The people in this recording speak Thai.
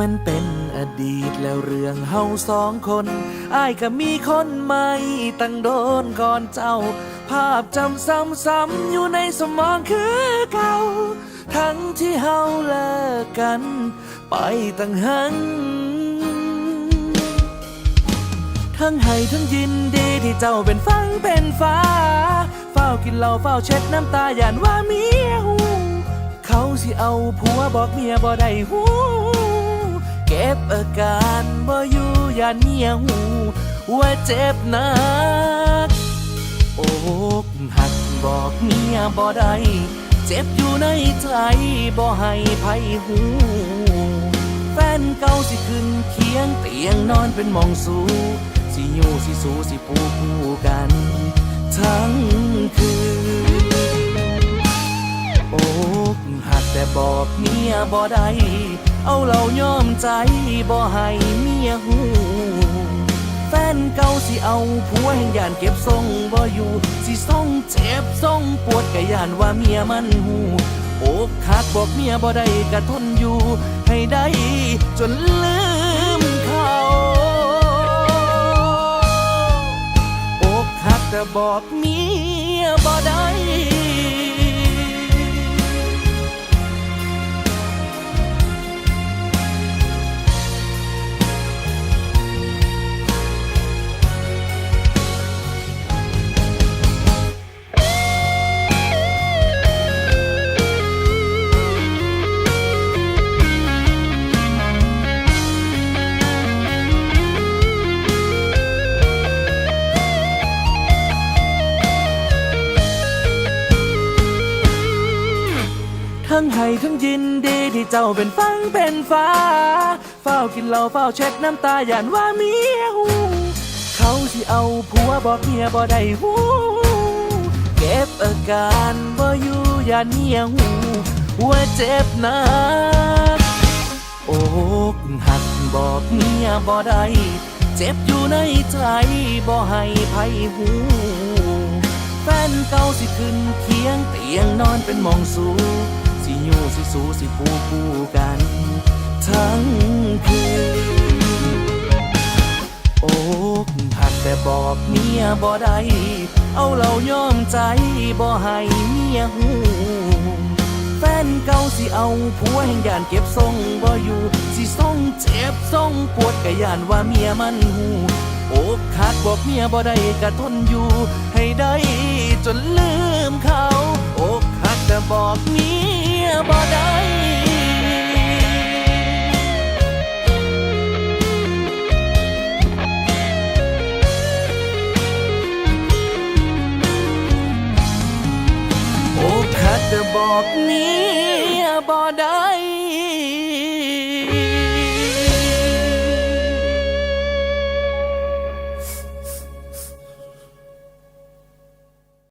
มันเป็นอดีตแล้วเรื่องเฮาสองคนอ้ายก็มีคนใหม่ตั้งโดนก่อนเจ้า ภาพจำซ้ำๆอยู่ในสมองคือเก่า ทั้งที่เฮาเลิกกัน ไปตั้งหันทั้งให้ทั้งยินดีที่เจ้าเป็นฟังเป็นฟ้าเฝ้ากินเหล้าเฝ้าเช็ดน้ำตาย่านว่าเมียหูเขาสิเอาผัวบอกเมียบ่ได้หู เก็บอาการบ่อยู่ย่านเมียหูว่าเจ็บหนักอกหักบอกเมียบ่ได้เจ็บอยู่ในใจบ่ให้ไผหูแฟนเก่าสิขึ้นเคียงเตียงนอนเป็นมองสูสิอยู่สิสูสิปูคู่กัน ทั้งคืนอกหักแต่บอกเมียบ่ได้ เอาเรายอมใจบ่ให้เมียหูแฟนเก่าสิเอาผัวแห่งยานเก็บทรงบ่อยู่ สิส่งเจ็บส่งปวดกะยานว่าเมียมันหูอกหักบอกเมียบ่ได้กะทนอยู่ ให้ได้ จนลืมเขาอกหักแต่บอกเมียบ่ได้ ทั้งให้ทั้งยินดีที่เจ้าเป็นฟังเป็นฟ้าเฝ้ากินเหล้าเฝ้าเช็ดน้ำตาย่านว่าเมียหูเขาสิเอาผัวบอกเมียบ่ได้หูเก็บอาการบ่อยู่ย่านเมียหูว่าเจ็บหนักอกหักบอกเมียบ่ได้เจ็บอยู่ในใจบ่ให้ไผหูแฟนเก่าสิขึ้นเคียงเตียงนอนเป็นมองสู สิอยู่สิสูสิปูคู่กัน ทั้งคืนอกหักแต่บอกเมียบ่ได้เอาเรายอมใจบ่ให้เมียหูแฟนเก่าสิเอาผัวแห่งยานเก็บทรงบ่อยู่ สิส่งเจ็บส่งปวดกะยานว่าเมียมันหูอกหักบอกเมียบ่ได้กะทนอยู่ ให้ได้จนลืมเขาอกหักแต่บอกเมีย บ่ได้อกหักแต่บอกนี้